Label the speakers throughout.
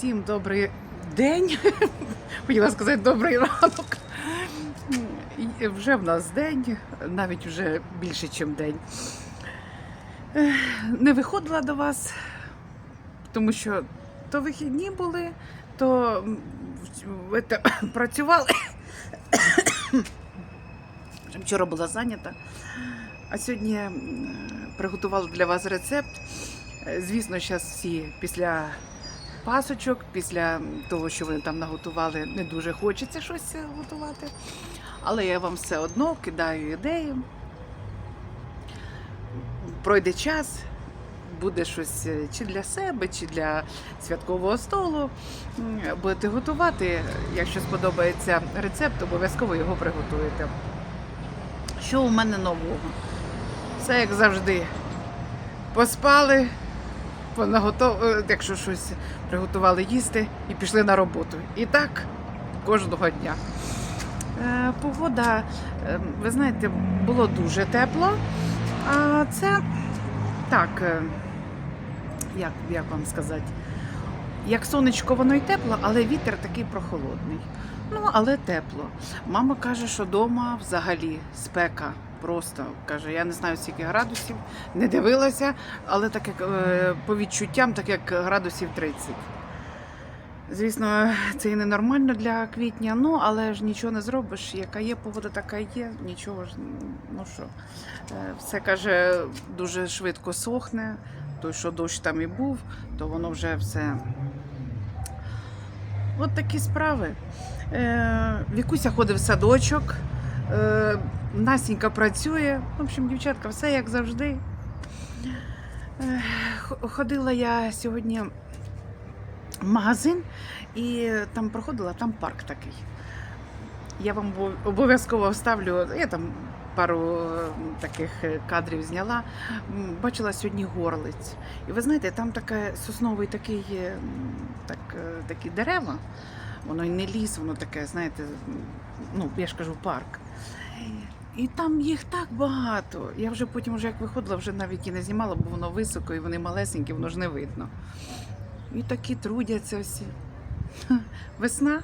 Speaker 1: Всім добрий день. Хотіла сказати добрий ранок. Вже в нас день, навіть вже більше, ніж день. Не виходила до вас, тому що то вихідні були, то це, працювали. Вчора була зайнята. А сьогодні приготувала для вас рецепт. Е, Звісно, зараз всі після пасочок, після того, що ви там наготували, не дуже хочеться щось готувати. Але я вам все одно кидаю ідею. Пройде час, буде щось е, чи для себе, чи для святкового столу. Будете готувати. Якщо сподобається рецепт, обов'язково його приготуєте. Що у мене нового? Все як завжди. Поспали, понаготов... е, якщо щось приготували їсти і пішли на роботу. І так кожного дня. Е, Погода, е, ви знаєте, було дуже тепло. А це так, е, як, як вам сказати, як сонечко, воно й тепло, але вітер такий прохолодний. Ну, але тепло. Мама каже, що вдома взагалі спека. Просто каже, я не знаю скільки градусів, не дивилася, але так як е, по відчуттям, так як градусів 30. Звісно, це і ненормально для квітня, ну але ж нічого не зробиш. Яка є погода, така є, нічого ж, ну що. Е, Все каже, дуже швидко сохне. Той, що дощ там і був, то воно вже все. От такі справи. Е, Вікуся ходить в садочок, е, Насінька працює. В общем, дівчатка, все як завжди. Е, Ходила я сьогодні в магазин і там проходила, там парк такий. Я вам обов'язково вставлю, я там пару таких кадрів зняла. Бачила сьогодні горлиць. І ви знаєте, там таке сосновий такий, так, такі дерева. Воно і не ліс, воно таке, знаєте, ну, я ж кажу, парк. І там їх так багато. Я вже потім, вже як виходила, вже навіть і не знімала, бо воно високо і вони малесенькі, воно ж не видно. І такі трудяться всі. Весна.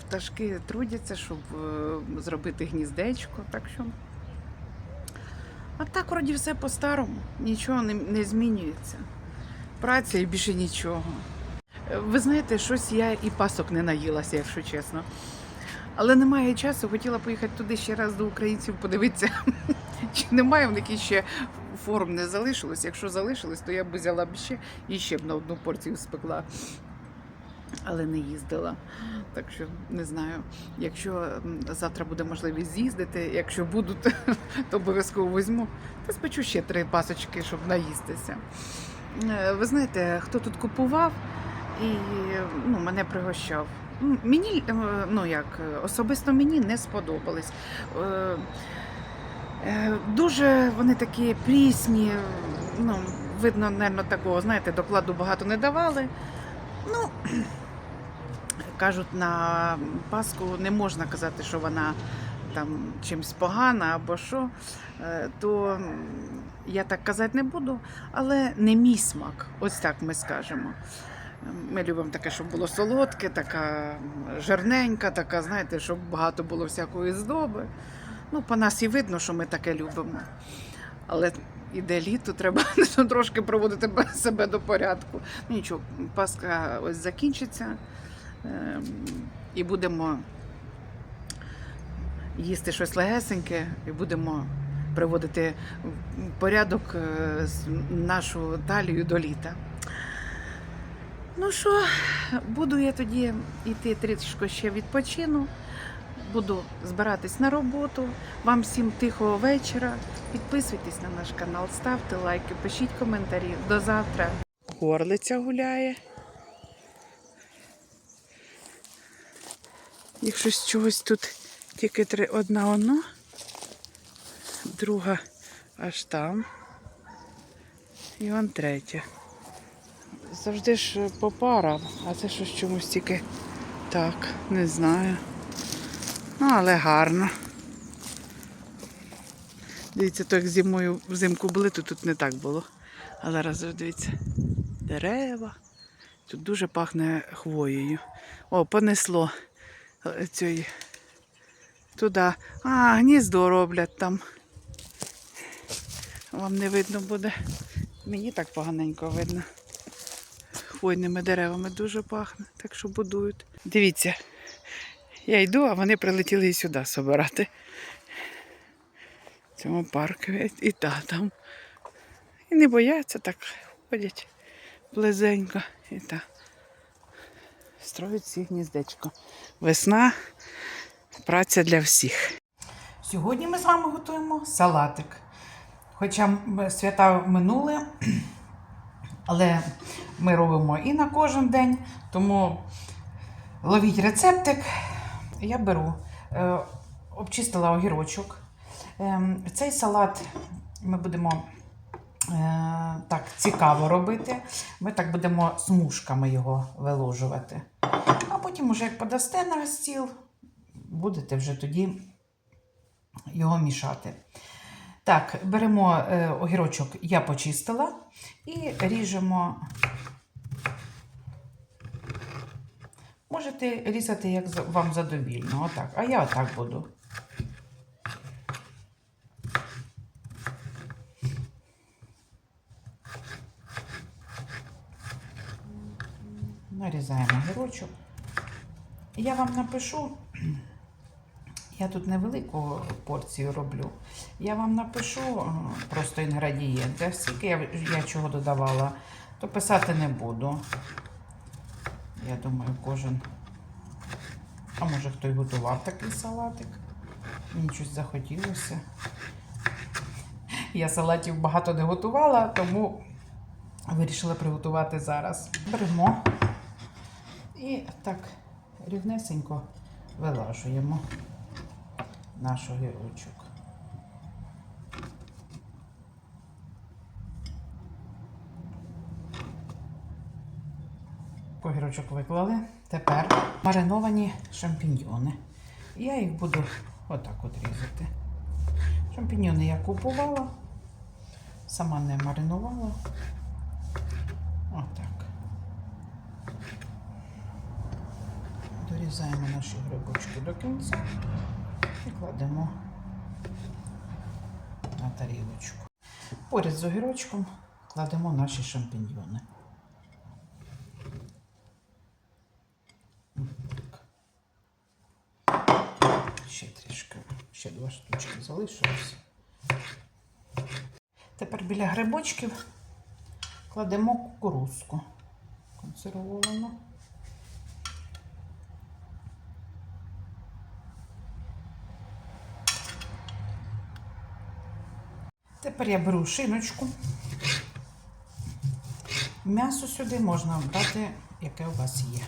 Speaker 1: Пташки трудяться, щоб е, зробити гніздечко. Так що. А так вроді все по-старому. Нічого не, не змінюється. Праця і більше нічого. Ви знаєте, щось я і пасок не наїлася, якщо чесно. Але немає часу, хотіла поїхати туди ще раз до українців, подивитися, чи немає в них ще форм не залишилось. Якщо залишилось, то я б взяла б ще і ще б на одну порцію спекла. Але не їздила. Так що не знаю. Якщо завтра буде можливість з'їздити, якщо будуть, то обов'язково візьму. Та спечу ще три пасочки, щоб наїстися. Е, Ви знаєте, хто тут купував і ну, мене пригощав. Мені, е, ну як, особисто мені не сподобались. Е, е, Дуже вони такі прісні, ну, видно, напевно, такого, знаєте, докладу багато не давали. Ну, кажуть, на Пасху не можна казати, що вона там чимсь погана або що, то я так казати не буду, але не мій смак, ось так ми скажемо. Ми любимо таке, щоб було солодке, така жирненька, така, знаєте, щоб багато було всякої здоби. Ну, по нас і видно, що ми таке любимо. Але іде літо, треба трошки проводити себе до порядку. Ну нічого, Пасха ось закінчиться. ем, І будемо їсти щось легесеньке, і будемо приводити в порядок е, нашу талію до літа. Ну що, буду я тоді йти трішки ще відпочину. Буду збиратись на роботу. Вам всім тихого вечора. Підписуйтесь на наш канал, ставте лайки, пишіть коментарі. До завтра. Горлиця гуляє. Якщо з чогось тут тільки три одна воно, друга аж там. І он третя. Завжди ж по парам, а це щось чомусь тільки так, не знаю. Ну, але гарно. Дивіться, то як зимою взимку були, то тут не так було. А зараз дивіться, дерева, Тут дуже пахне хвоєю. О, понесло е, цієї. Туди. А, гніздо роблять там. Вам не видно буде. Мені так поганенько видно. Хвойними деревами дуже пахне, так що будують. Дивіться, я йду, а вони прилетіли і сюди собирати. В цьому парку. І- та там. І не бояться, так ходять близенько. І та. Строють всі гніздечко. Весна, праця для всіх. Сьогодні ми з вами готуємо салатик. Хоча свята минули, але ми робимо і на кожен день, тому ловіть рецептик. Я беру, е, обчистила огірочок. Ем, Цей салат ми будемо е, так цікаво робити. Ми так будемо смужками його виложувати. А потім, уже як подасте на стіл, будете вже тоді його мішати. Так, беремо е, огірочок, я почистила, і ріжемо. Можете різати, як вам задовільно. Отак. А я отак буду. Нарізаємо огірочок. Я вам напишу, я тут невелику порцію роблю. Я вам напишу е, просто інгредієнти. Скільки я, я чого додавала, то писати не буду. Я думаю, кожен. А може хто й готував такий салатик. Мені щось захотілося. Я салатів багато не готувала, тому вирішила приготувати зараз. Беремо і так рівнесенько вилажуємо наш огірочок. Огірочок виклали. Тепер мариновані шампіньйони. Я їх буду отак от різати. Шампіньйони я купувала, сама не маринувала. Отак. Дорізаємо наші грибочки до кінця і кладемо на тарілочку. Поряд з огірочком кладемо наші шампіньйони. Ще трішки, ще два штучки залишилось. Тепер біля грибочків кладемо кукурузку консервовану. Тепер я беру шиночку. М'ясо сюди можна брати, яке у вас є.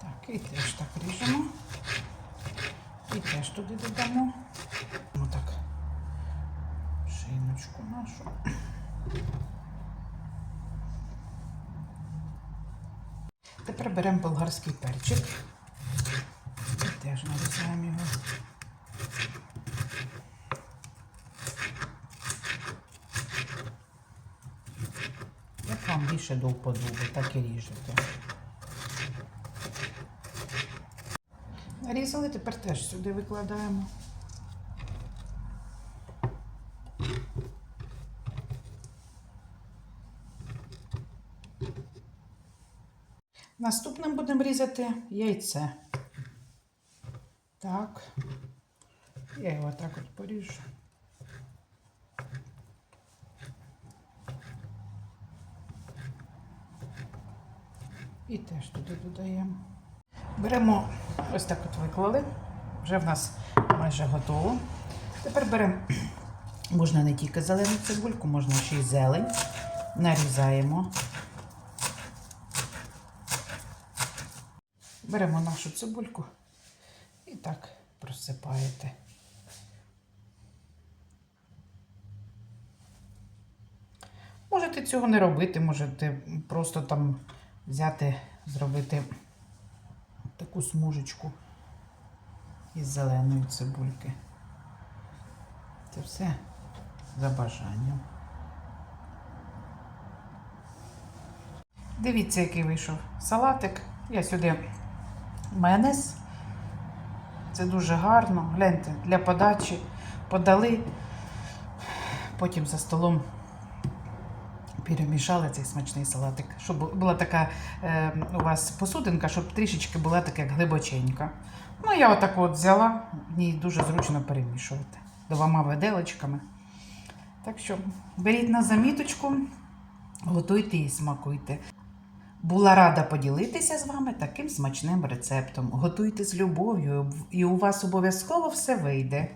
Speaker 1: Так, і теж так ріжемо. І теж туди додамо. Отак. Шиночку нашу. Тепер беремо болгарський перчик. І теж нарізаємо його. Як вам більше до вподоби, так і ріжете. Нарізали, тепер теж сюди викладаємо. Наступним будемо різати яйце. Так. Я його так от поріжу. І теж туди додаємо. Беремо, ось так от виклали. Вже в нас майже готово. Тепер беремо, можна не тільки зелену цибульку, можна ще й зелень. Нарізаємо. Беремо нашу цибульку і так просипаєте. Можете цього не робити, можете просто там взяти, зробити таку смужечку із зеленої цибульки. Це все за бажанням. Дивіться, який вийшов салатик. Я сюди майонез. Це дуже гарно. Гляньте, для подачі подали, потім за столом перемішали цей смачний салатик. Щоб була така е, у вас посудинка, щоб трішечки була така як глибоченька. Ну, я отак от взяла, в дуже зручно перемішувати двома виделочками. Так що беріть на заміточку, готуйте і смакуйте. Була рада поділитися з вами таким смачним рецептом. Готуйте з любов'ю, і у вас обов'язково все вийде.